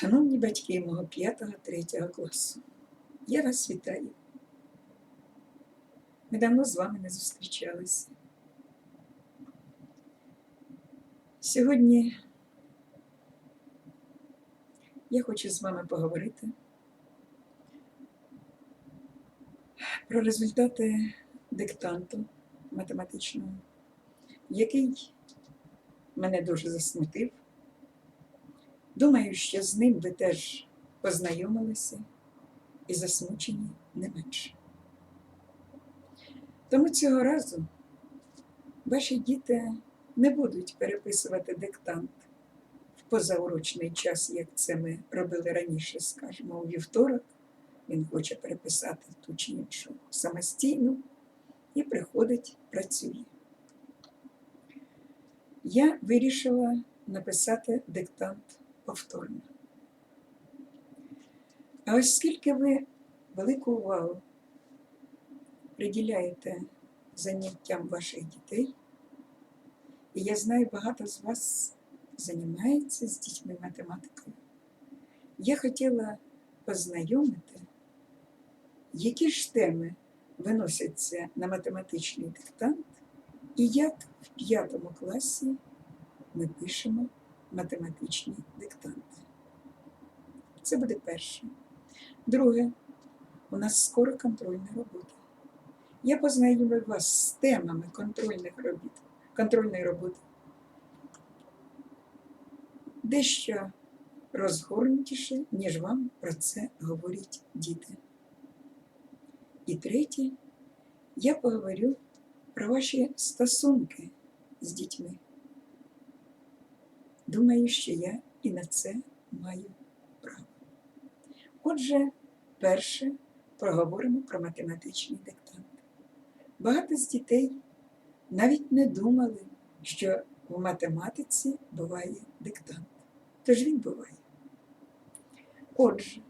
Шановні батьки мого 5-3 класу, я вас вітаю. Ми давно з вами не зустрічалися. Сьогодні я хочу з вами поговорити про результати диктанту математичного, який мене дуже засмутив. Думаю, що з ним ви теж познайомилися і засмучені не менше. Тому цього разу ваші діти не будуть переписувати диктант в позаурочний час, як це ми робили раніше, скажімо, у вівторок. Він хоче переписати ту чи іншу самостійно і приходить, працює. Я вирішила написати диктант повторно. А оскільки ви велику увагу приділяєте заняттям ваших дітей, і я знаю, багато з вас займається з дітьми математикою, я хотіла познайомити, які ж теми виносяться на математичний диктант, і як в п'ятому класі ми пишемо математичні диктанти. Це буде перше. Друге, у нас скоро контрольна робота. Я познайомлю вас з темами контрольних робіт, контрольної роботи. Дещо розгорнутіше, ніж вам про це говорять діти. І третє, я поговорю про ваші стосунки з дітьми. Думаю, що я і на це маю право. Отже, перше проговоримо про математичний диктант. Багато з дітей навіть не думали, що в математиці буває диктант. Тож він буває. Отже,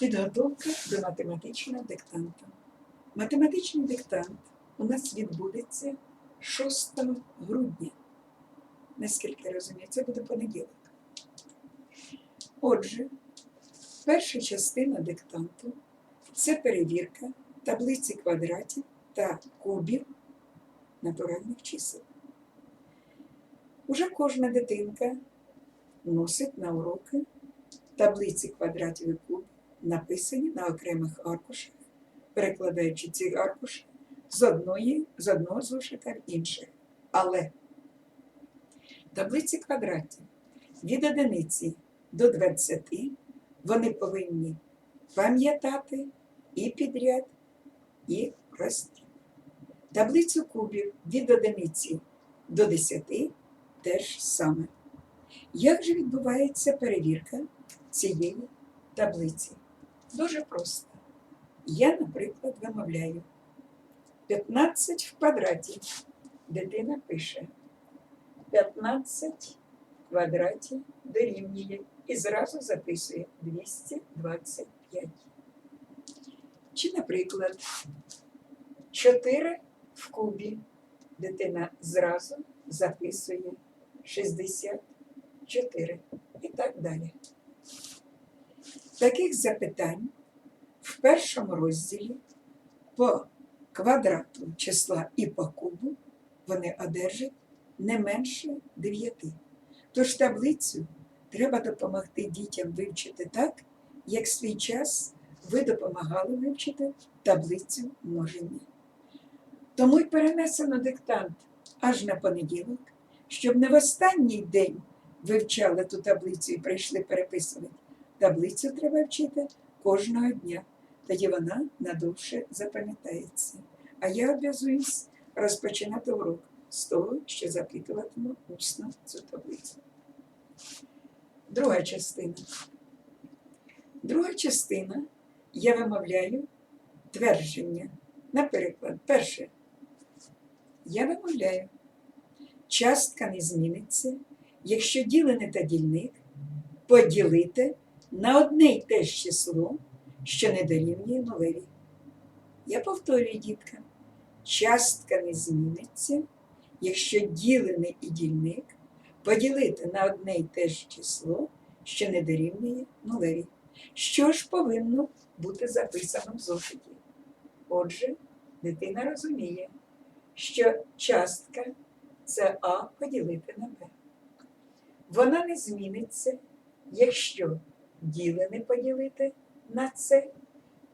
підготовка до математичного диктанту. Математичний диктант у нас відбудеться 6 грудня. Наскільки я розумію, це буде понеділок. Отже, перша частина диктанту це перевірка таблиці квадратів та кубів натуральних чисел. Уже кожна дитинка носить на уроки таблиці квадратів і кубів, написані на окремих аркушах, перекладаючи ці аркуші з одної, з одного зошита в інших. Але таблиці квадратів від одиниці до 20 вони повинні пам'ятати і підряд, і розріб. Таблицю кубів від одиниці до 10 теж саме. Як же відбувається перевірка цієї таблиці? Дуже просто. Я, наприклад, вимовляю 15 в квадраті. Дитина пише 15 в квадраті дорівнює і зразу записує 225. Чи, наприклад, 4 в кубі. Дитина зразу записує 64 і так далі. Таких запитань в першому розділі по квадрату числа і по кубу вони одержать не менше 9. Тож таблицю треба допомогти дітям вивчити так, як свій час ви допомагали вивчити таблицю множення. Тому й перенесено диктант аж на понеділок, щоб не в останній день вивчали ту таблицю і прийшли переписувати. Таблицю треба вчити кожного дня, тоді вона надовше запам'ятається. А я обов'язуюсь розпочинати урок з того, що запитуватиму усно цю таблицю. Друга частина. Друга частина я вимовляю твердження. Наприклад, перше. Я вимовляю. Частка не зміниться, якщо ділене та дільник поділити на одне й те ж число, що не дорівнює нулеві. Я повторюю, дітка, частка не зміниться, якщо ділене і дільник поділити на одне й те ж число, що не дорівнює нулеві. Що ж повинно бути записано в зошиті? Отже, дитина розуміє, що частка це А поділити на Б. Вона не зміниться, якщо ділене поділити на С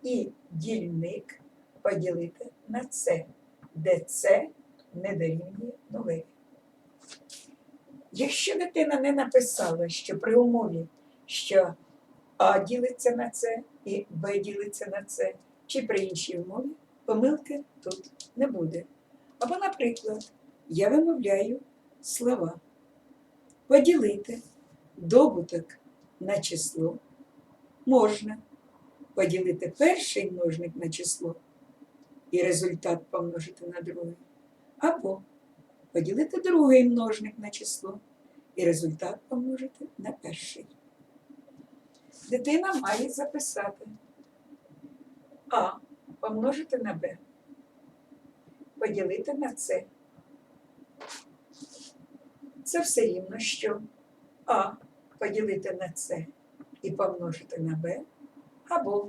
і дільник поділити на С, де С не дорівнює нулеві. Якщо дитина не написала, що при умові, що А ділиться на С і Б ділиться на С, чи при іншій умові, помилки тут не буде. Або, наприклад, я вимовляю слова. Поділити добуток на число можна. Поділити перший множник на число і результат помножити на другий. Або поділити другий множник на число і результат помножити на перший. Дитина має записати А помножити на Б, поділити на С. Це все рівно, що А поділити на С і помножити на Б, або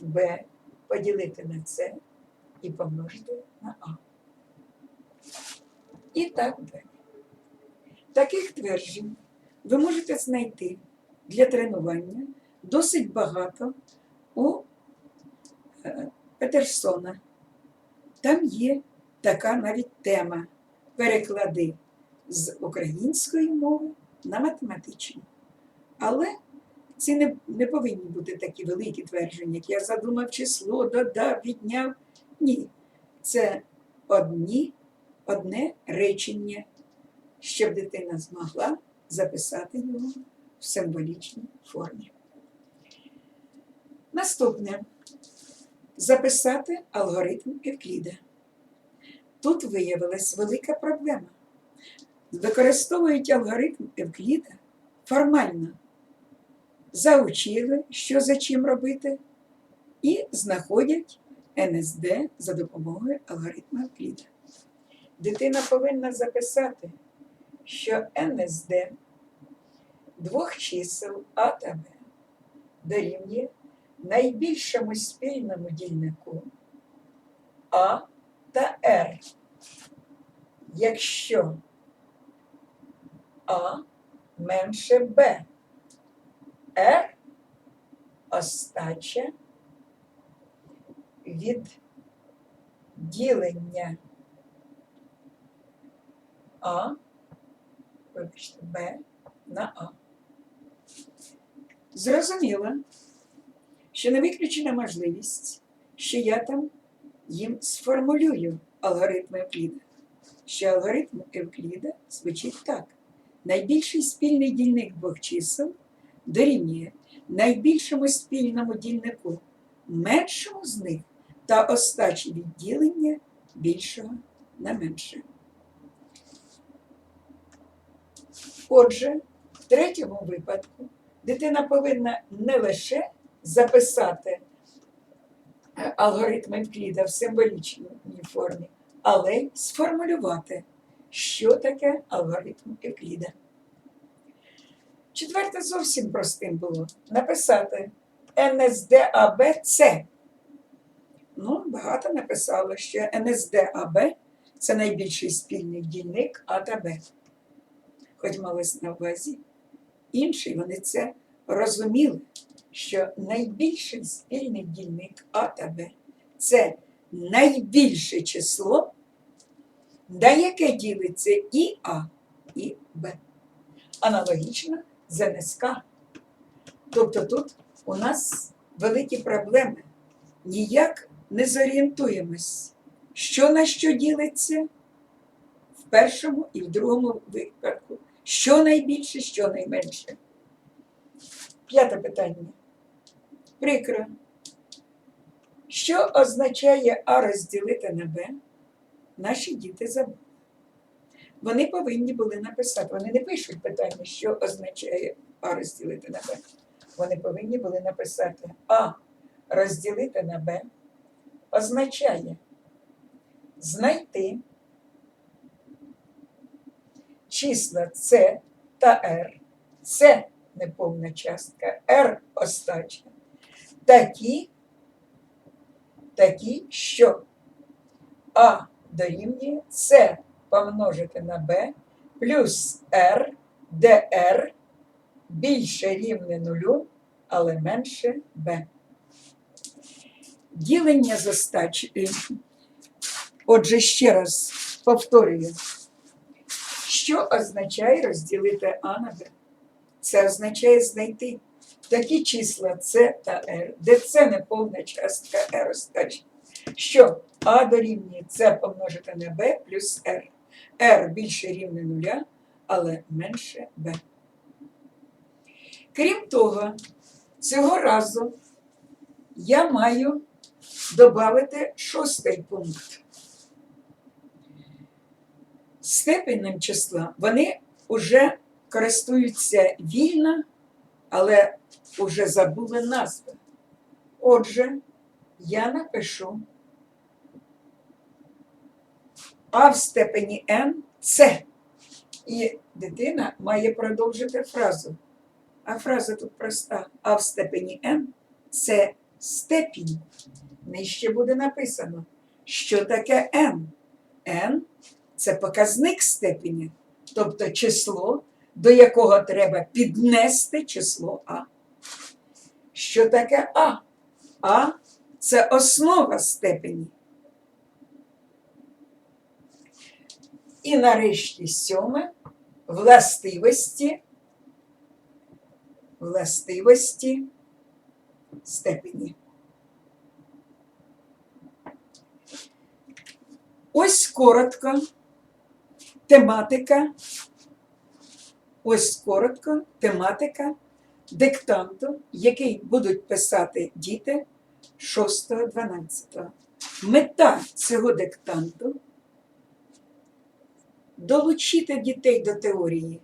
Б поділити на С і помножити на А. І так далі. Таких тверджень ви можете знайти для тренування досить багато у е, Петерсона. Там є така навіть тема переклади з української мови на математичну. Але ці не, не повинні бути такі великі твердження, як я задумав число, додав, відняв. Ні. Це одні, одне речення, щоб дитина змогла записати його в символічній формі. Наступне записати алгоритм Евкліда. Тут виявилась велика проблема. Використовують алгоритм Евкліда формально. Заучили, що за чим робити, і знаходять НСД за допомогою алгоритму Евкліда. Дитина повинна записати, що НСД двох чисел А та Б дорівнює найбільшому спільному дільнику А та Р, якщо А менше Б, Р остача від ділення А, вибачте, Б на А. Зрозуміло, що не виключена можливість, що я там їм сформулюю алгоритм Евкліда. Що алгоритм Евкліда звучить так. Найбільший спільний дільник двох чисел дорівнює найбільшому спільному дільнику меншому з них та остачі відділення більшого на менше. Отже, в третьому випадку дитина повинна не лише записати е, алгоритм Евкліда в символічній формі, але й сформулювати, що таке алгоритм Евкліда. Четверте зовсім простим було написати НСДАБЦ. Ну, багато написало, що НСДАБ це найбільший спільний дільник А та Б. Хоч малось на увазі. Інші вони це розуміли, що найбільший спільний дільник А та Б це найбільше число, на яке ділиться і А, і Б. Аналогічно з НСК. Тобто тут у нас великі проблеми. Ніяк не зорієнтуємось, що на що ділиться в першому і в другому випадку. Що найбільше, що найменше. П'яте питання. Прикро. Що означає А розділити на Б? Наші діти забули. Вони повинні були написати. Вони не пишуть питання, що означає А розділити на Б. Вони повинні були написати А розділити на Б означає знайти числа С та Р, С неповна частка, Р остача, такі, такі, що А дорівнює С помножити на Б плюс де Р більше рівне нулю, але менше Б. Ділення з. Отже, ще раз повторюю, що означає розділити А на Б? Це означає знайти такі числа С та Р, де С неповна частка Р остачі. Що А дорівнює С помножити на Б плюс Р. Р більше рівне нуля, але менше Б. Крім того, цього разу я маю додати шостий пункт. Степенем числа вони вже користуються вільно, але вже забули назви. Отже, я напишу А в степені n це. І дитина має продовжити фразу. А фраза тут проста. А в степені n це степінь. Нижче буде написано, що таке n. n це показник степені, тобто число, до якого треба піднести число А. Що таке А? А це основа степені. І нарешті сьоме властивості, властивості степені. Ось коротко тематика. Ось коротко тематика диктанту, який будуть писати діти 6-12. Мета цього диктанту долучити дітей до теорії,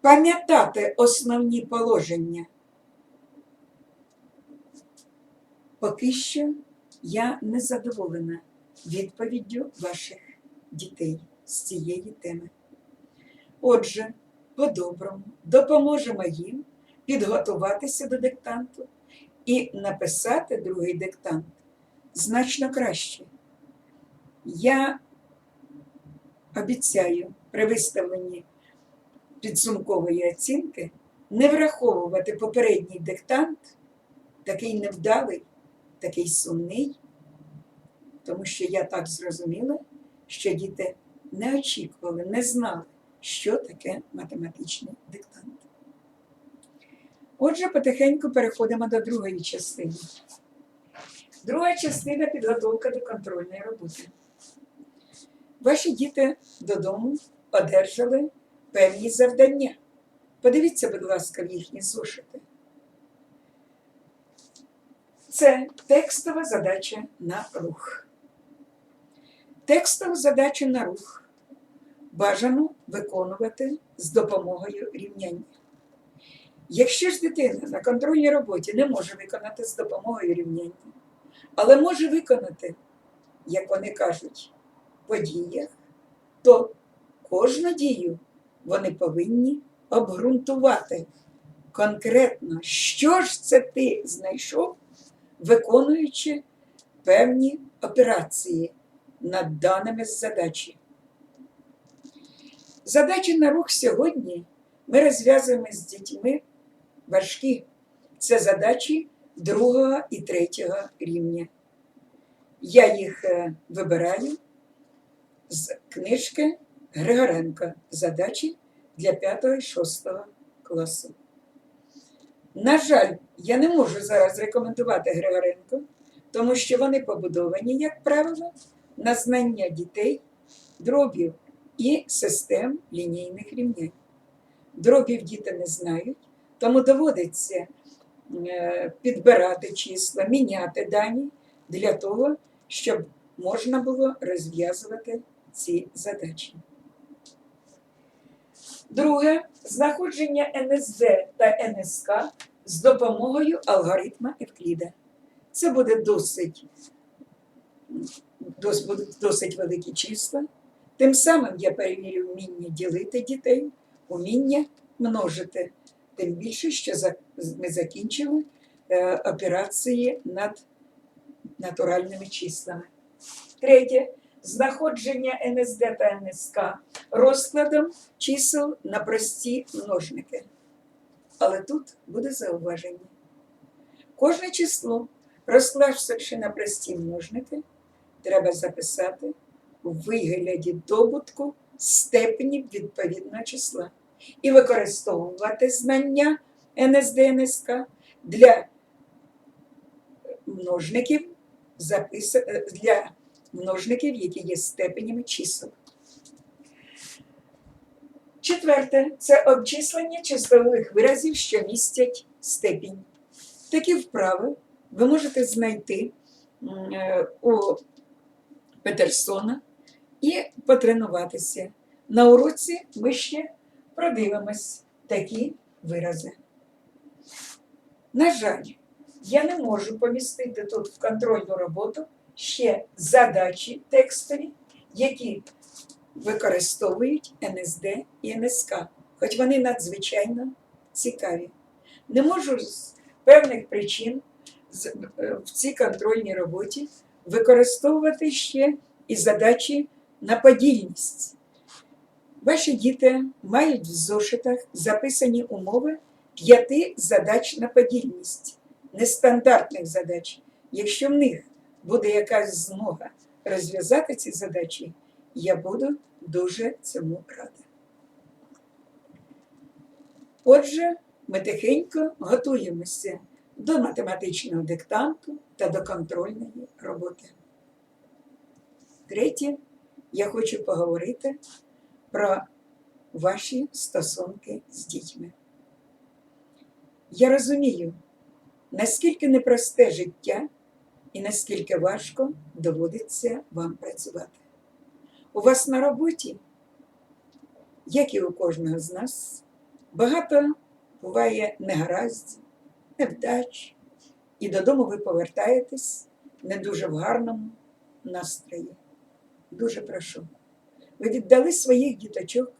пам'ятати основні положення. Поки що я не задоволена відповіддю ваших дітей з цієї теми. Отже, по-доброму допоможемо їм підготуватися до диктанту і написати другий диктант значно краще. Я обіцяю при виставленні підсумкової оцінки не враховувати попередній диктант, такий невдалий, такий сумний, тому що я так зрозуміла, що діти не очікували, не знали, що таке математичний диктант. Отже, потихеньку переходимо до другої частини. Друга частина підготовка до контрольної роботи. Ваші діти додому одержали певні завдання. Подивіться, будь ласка, в їхні зошити. Це текстова задача на рух. Текстову задачу на рух бажано виконувати з допомогою рівняння. Якщо ж дитина на контрольній роботі не може виконати з допомогою рівняння, але може виконати, як вони кажуть, по діях, то кожну дію вони повинні обґрунтувати конкретно, що ж це ти знайшов, виконуючи певні операції над даними задачі. Задачі на рух сьогодні ми розв'язуємо з дітьми важкі. Це задачі другого і третього рівня. Я їх е, вибираю з книжки Григоренко Задачі для 5 і 6 класу. На жаль, я не можу зараз рекомендувати Григоренко, тому що вони побудовані, як правило, на знання дітей, дробів і систем лінійних рівнянь. Дробів діти не знають, тому доводиться е, підбирати числа, міняти дані для того, щоб можна було розв'язувати ці задачі. Друге знаходження НСД та НСК з допомогою алгоритма Евкліда. Це буде досить, дос- будуть досить великі числа, Тим самим я перевірю вміння ділити дітей, уміння множити. Тим більше, що ми закінчили е, операції над натуральними числами. Третє. Знаходження НСД та НСК розкладом чисел на прості множники. Але тут буде зауваження. Кожне число, розклавши на прості множники, треба записати у вигляді добутку степені відповідного числа і використовувати знання НСД НСК для множників, для множників, які є степенями чисел. Четверте це обчислення числових виразів, що містять степінь. Такі вправи ви можете знайти е, у Петерсона і потренуватися. На уроці ми ще продивимось такі вирази. На жаль, я не можу помістити тут в контрольну роботу ще задачі текстові, які використовують НСД і НСК, хоч вони надзвичайно цікаві. Не можу з певних причин е, в цій контрольній роботі використовувати ще і задачі на подільність. Ваші діти мають в зошитах записані умови п'яти задач на подільність, нестандартних задач. Якщо в них буде якась змога розв'язати ці задачі, я буду дуже цьому рада. Отже, ми тихенько готуємося до математичного диктанту та до контрольної роботи. Третє, я хочу поговорити про ваші стосунки з дітьми. Я розумію, наскільки непросте життя і наскільки важко доводиться вам працювати. У вас на роботі, як і у кожного з нас, багато буває негараздів, невдач, і додому ви повертаєтесь не дуже в гарному настрої. Дуже прошу. Ви віддали своїх діточок,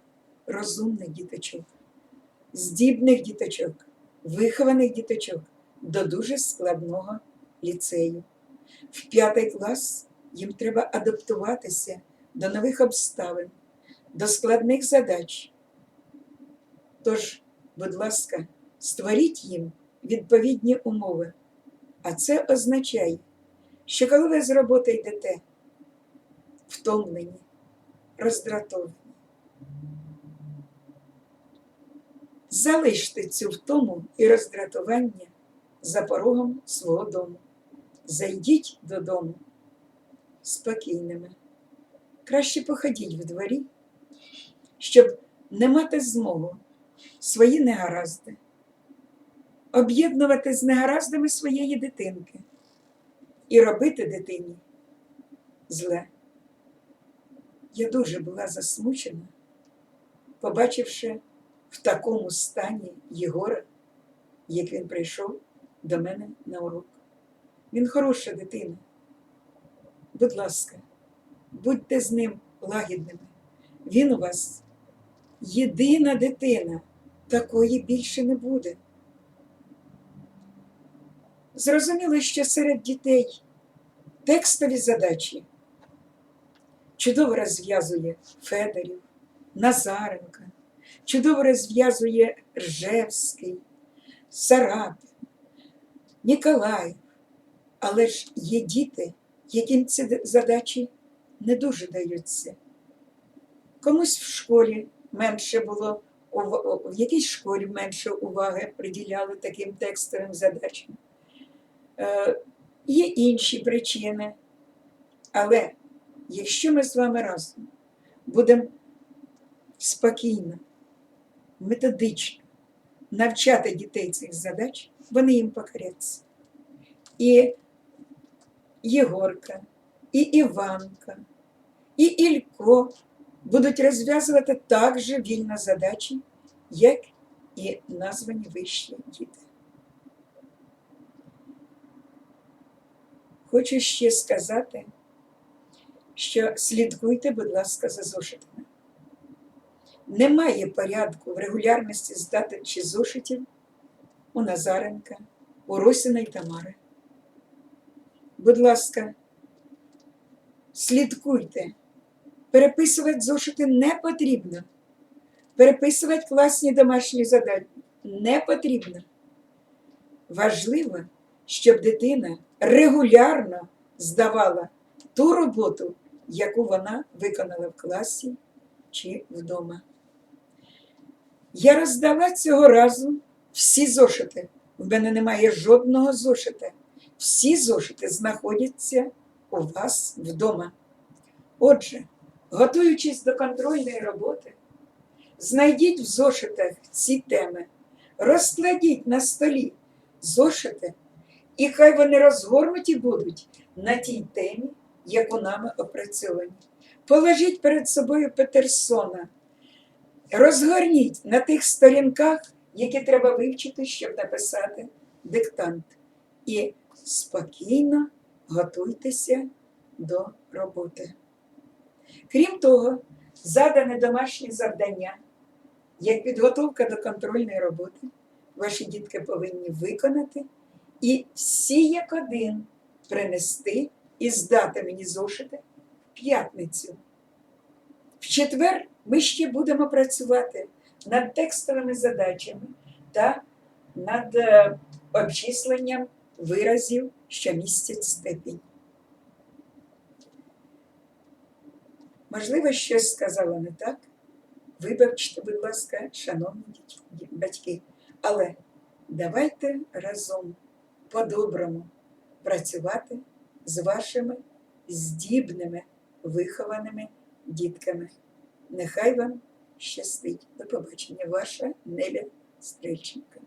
розумних діточок, здібних діточок, вихованих діточок до дуже складного ліцею. В п'ятий клас їм треба адаптуватися до нових обставин, до складних задач. Тож, будь ласка, створіть їм відповідні умови. А це означає, що коли ви з роботи йдете, втомлені, роздратовані, залиште цю втому і роздратування за порогом свого дому. Зайдіть додому спокійними. Краще походіть в дворі, щоб не мати змогу свої негаразди, об'єднувати з негараздами своєї дитинки і робити дитині зле. Я дуже була засмучена, побачивши в такому стані Єгора, як він прийшов до мене на урок. Він хороша дитина. Будь ласка, будьте з ним лагідними. Він у вас єдина дитина, такої більше не буде. Зрозуміло, що серед дітей текстові задачі чудово розв'язує Федорів, Назаренка, чудово розв'язує Ржевський, Сарапін, Ніколаєв. Але ж є діти, яким ці задачі не дуже даються. Комусь в школі менше було, в якійсь школі менше уваги приділяли таким текстовим задачам. Е, Є інші причини. Але якщо ми з вами разом будемо спокійно, методично навчати дітей цих задач, вони їм покоряться. І Єгорка, і Іванка, і Ілько будуть розв'язувати так же вільно задачі, як і названі вищі діти. Хочу ще сказати, що слідкуйте, будь ласка, за зошитами. Немає порядку в регулярності здачі зошитів у Назаренка, у Росіна й Тамари. Будь ласка, слідкуйте. Переписувати зошити не потрібно. Переписувати класні домашні задачі не потрібно. Важливо, щоб дитина регулярно здавала ту роботу, яку вона виконала в класі чи вдома. Я роздала цього разу всі зошити. В мене немає жодного зошита. Всі зошити знаходяться у вас вдома. Отже, готуючись до контрольної роботи, знайдіть в зошитах ці теми, розкладіть на столі зошити, і хай вони розгорнуті будуть на тій темі, яку нами опрацьовані. Положіть перед собою Петерсона, розгорніть на тих сторінках, які треба вивчити, щоб написати диктант. І спокійно готуйтеся до роботи. Крім того, задане домашнє завдання, як підготовка до контрольної роботи, ваші дітки повинні виконати і всі як один принести і здати мені зошити в п'ятницю. В четвер ми ще будемо працювати над текстовими задачами та над е, обчисленням виразів, що містять степінь. Можливо, щось сказала не так. Вибачте, будь ласка, шановні батьки, але давайте разом по-доброму працювати з вашими здібними, вихованими дітками. Нехай вам щастить. До побачення, ваша Неля Стрельченко.